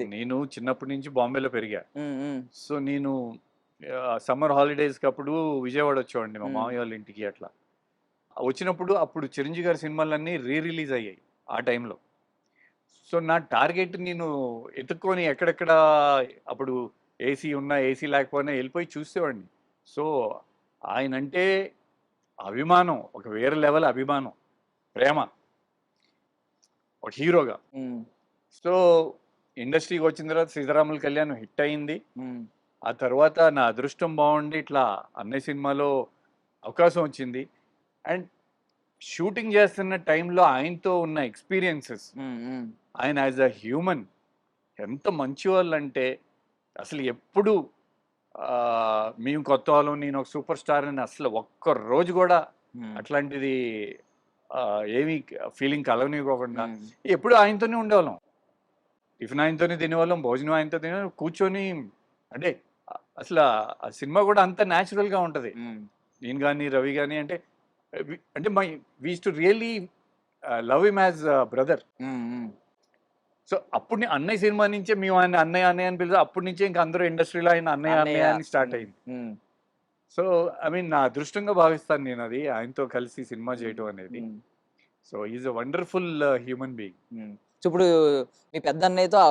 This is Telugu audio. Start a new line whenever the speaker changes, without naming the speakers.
వచ్చింది
నేను చిన్నప్పటి నుంచి బాంబేలో పెరిగా. సో నేను సమ్మర్ హాలిడేస్కి అప్పుడు విజయవాడ వచ్చేవాడిని మా
మ్మ్.
మామయ్య వాళ్ళ ఇంటికి అట్లా. వచ్చినప్పుడు అప్పుడు చిరంజీవి గారి సినిమాలన్నీ రీ రిలీజ్ అయ్యాయి ఆ టైంలో. సో నా టార్గెట్ నేను ఎత్తుక్కొని ఎక్కడెక్కడ అప్పుడు ఏసీ ఉన్నా ఏసీ లేకపోయినా వెళ్ళిపోయి చూసేవాడిని. సో ఆయన అంటే అభిమానం ఒక వేరే లెవెల్ అభిమానం ప్రేమ. ఒక హీరోగా. సో ఇండస్ట్రీకి వచ్చిన తర్వాత సీతారాముల కళ్యాణ్ హిట్ అయింది. ఆ తర్వాత నా అదృష్టం బాగుండి ఇట్లా అన్నయ్య సినిమాలో అవకాశం వచ్చింది. అండ్ షూటింగ్ చేస్తున్న టైంలో ఆయనతో ఉన్న ఎక్స్పీరియన్సెస్. ఆయన యాజ్ అ హ్యూమన్ ఎంత మంచి వాళ్ళు అంటే అసలు ఎప్పుడు మేము కొత్త వాళ్ళం నేను ఒక సూపర్ స్టార్ అని అసలు ఒక్క రోజు కూడా అట్లాంటిది ఏమీ ఫీలింగ్ కలవనివ్వకుండా ఎప్పుడు ఆయనతోనే ఉండేవాళ్ళం. టిఫిన్ ఆయనతోనే తినేవాళ్ళం భోజనం ఆయనతో తినే కూర్చొని అంటే అసలు ఆ- సినిమా కూడా అంత న్యాచురల్గా ఉంటుంది. నేను కానీ రవి కానీ అంటే అంటే my wish to really love him as brother so అప్పుడు అన్నయ్య సినిమా నుంచే మేము ఆయన అన్నయ్య అన్నయ్య అని పిలిచి అప్పటి నుంచే ఇంకా అందరూ ఇండస్ట్రీలో ఆయన అన్నయ్య అన్నయ్య అని స్టార్ట్ అయింది. సో ఐ మీన్ నా అదృష్టంగా భావిస్తాను నేను అది ఆయనతో కలిసి సినిమా చేయటం అనేది. So is a wonderful uh, human being.
So ఇప్పుడు మీ పెద్ద అన్నయ్యతో ఆ